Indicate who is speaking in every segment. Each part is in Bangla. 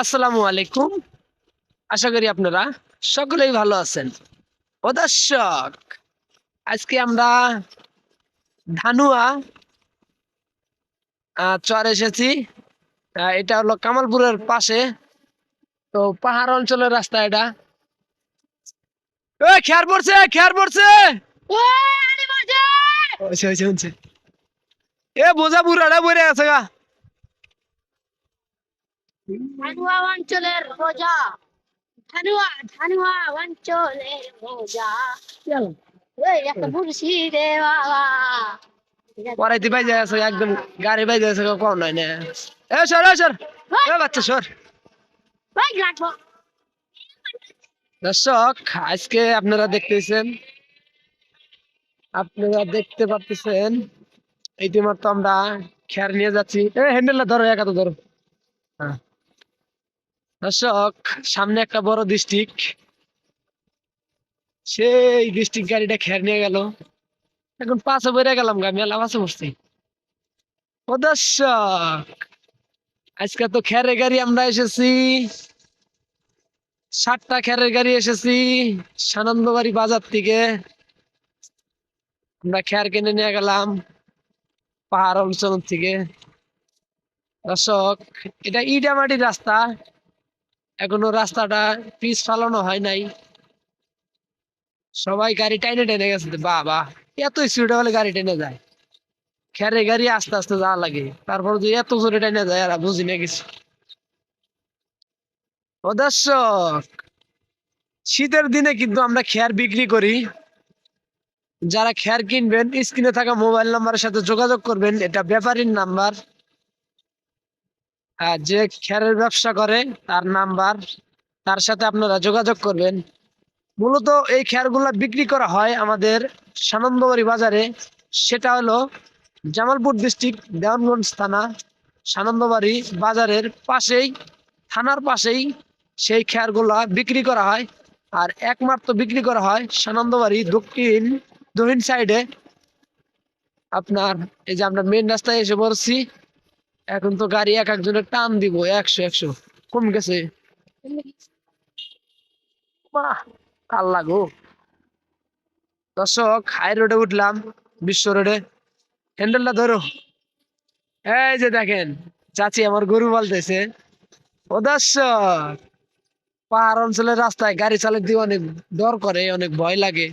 Speaker 1: আসসালামু আলাইকুম। আশা করি আপনারা সকলেই ভালো আছেন। ও দর্শক আজকে আমরা ধানুয়া চর এসেছি। এটা হলো কামালপুরের পাশে। তো পাহাড় অঞ্চলের রাস্তা এটা। এ খেয়ার পড়ছে খেয়ার পড়ছে। এ বোঝা বুড়াটা বইরে আছে গা।
Speaker 2: ধানুয়া অঞ্চলের রোজা। ধানুয়া ধানুয়া অঞ্চলের রোজা। এই একটা বুড়ছি রে বাবা।
Speaker 1: পরাইতে পাই যায় একদম গাড়ি পাই যায় কম নয় না। এ সর এ সর। এ বাচ্চা সর। দর্শক আজকে আপনারা দেখতেছেন আপনারা দেখতে পারতেছেন ইতিমধ্যে আমরা খেয়ার নিয়ে যাচ্ছি। এ হ্যান্ডেলটা ধরো একা তো ধরো। হ্যাঁ। দর্শক, সামনে একটা বড় ডিস্ট্রিক্ট সেই ডিস্ট্রিক্ট গাড়িটা খেয়ার নিয়ে গেল। এখন পাশে বেড়ে গেলাম গা মেলা পাশে বসছি। ও দর্শক, আজকে তো খেয়ারের গাড়ি আমরা এসেছি। সাতটা খেরের গাড়ি এসেছি, সানন্দবাড়ি বাজার থেকে। আমরা খেয়ার কিনে নিয়ে গেলাম, পাহাড় অঞ্চল থেকে। দর্শক, এটা ইটামাটির রাস্তা। এখনও রাস্তাটা পিচ ফালানো হয় নাই। সবাই গাড়ি টাইনে টেনে গেছে, বাবা, এত স্পিডে বলে গাড়ি টেনে যায়। খেয়ারের গাড়ি আস্তে আস্তে যাওয়া লাগে, তারপর যে এত জোরে টেনে যায় আর বুঝি না কিছু। ও দর্শক, শীতের দিনে কিন্তু আমরা খেয়ার বিক্রি করি। যারা খেয়ার কিনবেন, স্ক্রিনে থাকা মোবাইল নাম্বারের সাথে যোগাযোগ করবেন, এটা ব্যাপারীর নাম্বার। যে খেয়ারের ব্যবসা করে, তার নাম্বার, তার সাথে আপনারা যোগাযোগ করবেন। মূলত এই খেয়ারগুলা বিক্রি করা হয় আমাদের সানন্দবাড়ি বাজারে। সেটা হলো জামালপুর ডিস্ট্রিক্ট, দেওয়ানগঞ্জ থানা, সানন্দবাড়ি বাজারের পাশেই, থানার পাশেই সেই খেয়ারগুলা বিক্রি করা হয়। আর একমাত্র বিক্রি করা হয় সানন্দবাড়ি দক্ষিণ দক্ষিণ সাইডে আপনার, এই যে আমরা মেন রাস্তায় এসে পড়ছি এখন তো গাড়ি এক একজনের টান দিব, একশো একশো। কম গেছে। দর্শক হাই রোডে উঠলাম, বিশ্ব রোডে হ্যান্ডেলটা ধরো। এই যে দেখেন, চাচি আমার গরু বলতেছে ও দর্শক, পাহাড় অঞ্চলের রাস্তায় গাড়ি চালাতে দিয়ে অনেক ডর করে, অনেক ভয় লাগে।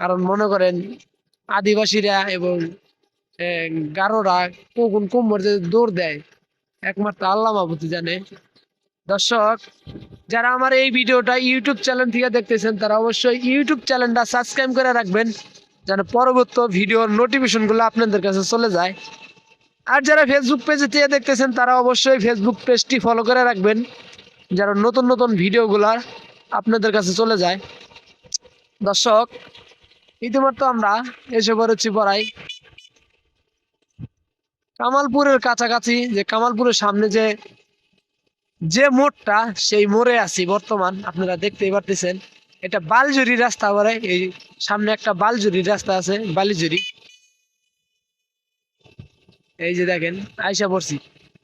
Speaker 1: কারণ মনে করেন, আদিবাসীরা এবং গারোরা কখন কোমর যে দৌড় দেয়, একমাত্র আল্লাহ মাহবুতি জানে। দর্শক, যারা আমার এই ভিডিওটা ইউটিউব চ্যানেল থেকে দেখতেছেন, তারা অবশ্যই ইউটিউব চ্যানেলটা সাবস্ক্রাইব করে রাখবেন, যেন পরবর্তী ভিডিওর নোটিফিকেশনগুলো আপনাদের কাছে চলে যায়। আর যারা ফেসবুক পেজে থেকে দেখতেছেন, তারা অবশ্যই ফেসবুক পেজটি ফলো করে রাখবেন যারা নতুন নতুন ভিডিওগুলা আপনাদের কাছে চলে যায়। দর্শক, ইতিমধ্যে আমরা এসে পড়েছি পড়াই কামালপুরের কাছাকাছি, যে কামালপুরের সামনে যে যে মোড়টা, সেই মোড়ে আছি বর্তমান, আপনারা দেখতেই পারতেছেন। এটা বালজুরি রাস্তা বলে, এই সামনে একটা বালজুরি রাস্তা আছে বালিজুরি এই যে দেখেন, আইসা পড়ছি।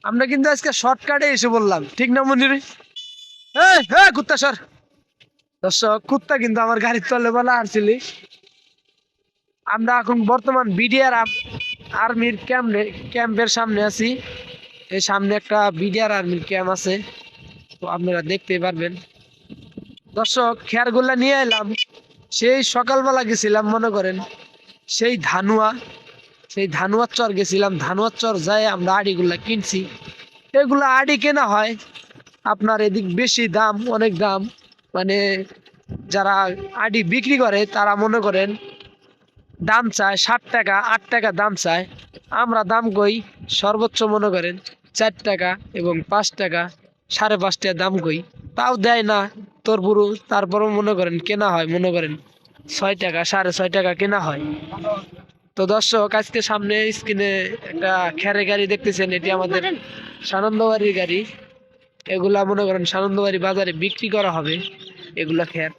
Speaker 1: আমরা কিন্তু আজকে শর্টকাটে এসে বললাম ঠিক না এই কুত্তা সর। দর্শক, কুত্তা কিন্তু আমার গাড়ির তলে বলা আসছিলি আমরা এখন বর্তমান বিডিআর আর্মির ক্যাম্পে, ক্যাম্পের সামনে আছি। এই সামনে একটা বিডিআর আর্মির ক্যাম্প আছে। তো আপনারা দেখতে পারবেন। দর্শক, খেয়ারগুলা নিয়ে এলাম। সেই সকালবেলা গেছিলাম, মনে করেন, সেই ধানুয়া, সেই ধানুয়ার চর গেছিলাম। ধানুয়ার চর যায় আমরা আড়িগুলা কিনছি। এগুলা আড়ি কেনা হয়। আপনার এদিক বেশি দাম, অনেক দাম। মানে যারা আড়ি বিক্রি করে, তারা মনে করেন দাম চায় ষাট টাকা আট টাকা দাম চায়। আমরা দাম কই সর্বোচ্চ মনে করেন চার টাকা এবং পাঁচ টাকা সাড়ে পাঁচ টাকা দাম কই। তাও দেয় না তোর পুরো তারপরও মনে করেন কেনা হয় মনে করেন ছয় টাকা সাড়ে ছয় টাকা কেনা হয়। তো দর্শক আজকে সামনে স্ক্রিনে একটা খেরে গাড়ি দেখতেছেন এটি আমাদের সানন্দবাড়ির গাড়ি। এগুলা মনে করেন সানন্দবাড়ি বাজারে বিক্রি করা হবে এগুলা খের।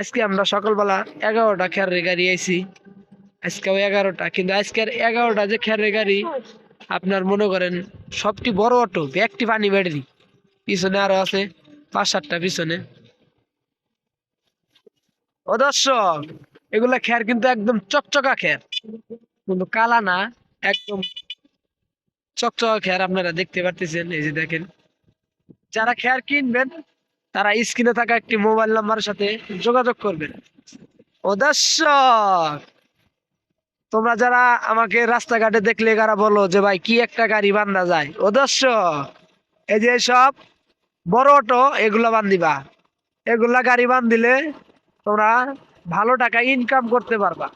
Speaker 1: আজকে আমরা সকালবেলা এগারোটা খেরের গাড়ি আইছি। আজকেও এগারোটা, কিন্তু আজকের এগারোটা যে খেরের গাড়ি, আপনার মনে করেন সবটি বড় অটো, একটি পানি ব্যাটারি পিছনে আরও আছে, পাঁচ সাতটা পিছনে। ও দর্শক, এগুলা খের কিন্তু একদম চকচকা খের। কিন্তু কালা না, একদম চকচকা খের আপনারা দেখতে পারতেছেন, এই যে দেখেন। যারা খের কিনবেন, তারা স্ক্রিনে থাকা একটি মোবাইল নাম্বারের সাথে যোগাযোগ করবেন। ও দর্শক তোমরা যারা আমাকে রাস্তাঘাটে দেখলে কারা বলো যে ভাই কি একটা গাড়ি বান্ধা যায়। দর্শক এই যে সব বড় অটো, এগুলা বান্ধিবা এগুলা গাড়ি বান্ধিলে তোমরা ভালো টাকা ইনকাম করতে পারবা।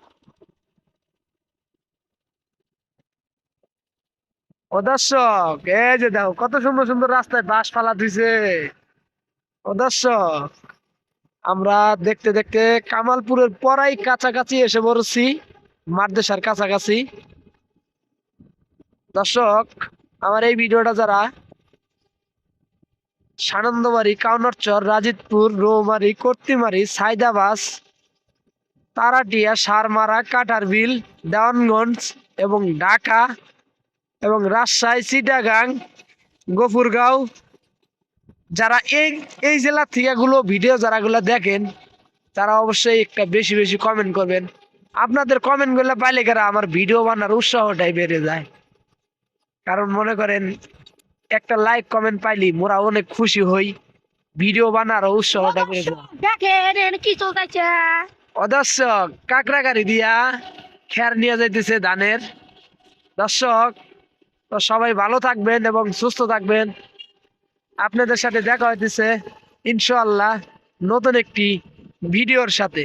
Speaker 1: ও দর্শক এই যে দেখো কত সুন্দর সুন্দর রাস্তায় বাস ফালা দিছে। ও দর্শক আমরা দেখতে দেখতে কামালপুরের পরাই কাছাকাছি এসে পড়ছি। মারদেশার কাছাকাছি। দর্শক, আমার এই ভিডিওটা যারা সানন্দবাড়ি কাউনারচর রাজিতপুর, রৌমারি, কর্তিমারি সাইদাবাস তারাটিয়া, সারমারা, কাটারবিল, দেওয়ানগঞ্জ এবং ঢাকা এবং রাজশাহী, চিটাগাং, গফুরগাঁও, যারা এই এই জেলার থেকে গুলো ভিডিও যারা গুলো দেখেন, তারা অবশ্যই একটা বেশি বেশি কমেন্ট করবেন। আপনাদের কমেন্টগুলো পাইলে কারা আমার ভিডিও বানার উৎসাহটাই বেড়ে যায়। কারণ মনে করেন একটা লাইক কমেন্ট পাইলি মোরা অনেক খুশি হই। ভিডিও বানার উৎসাহটা বেড়ে যায়।
Speaker 2: দেখেন কি চলতেছে।
Speaker 1: অদর্শক কাকড়া গাড়ি দিয়া খের নিয়ে যাইতেছে ধানের। দর্শক তো সবাই ভালো থাকবেন এবং সুস্থ থাকবেন। আপনাদের সাথে দেখা হইতেছে ইনশাআল্লাহ নতুন একটি ভিডিওর সাথে।